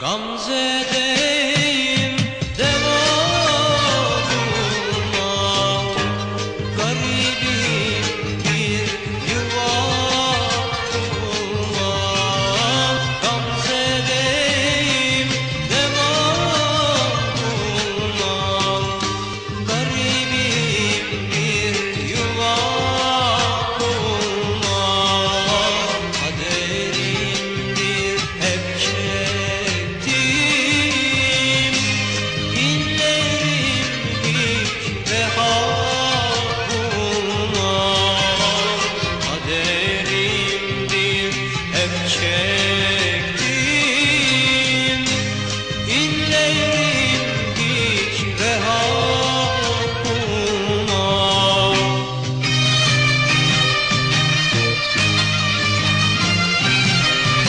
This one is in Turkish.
Gamze'de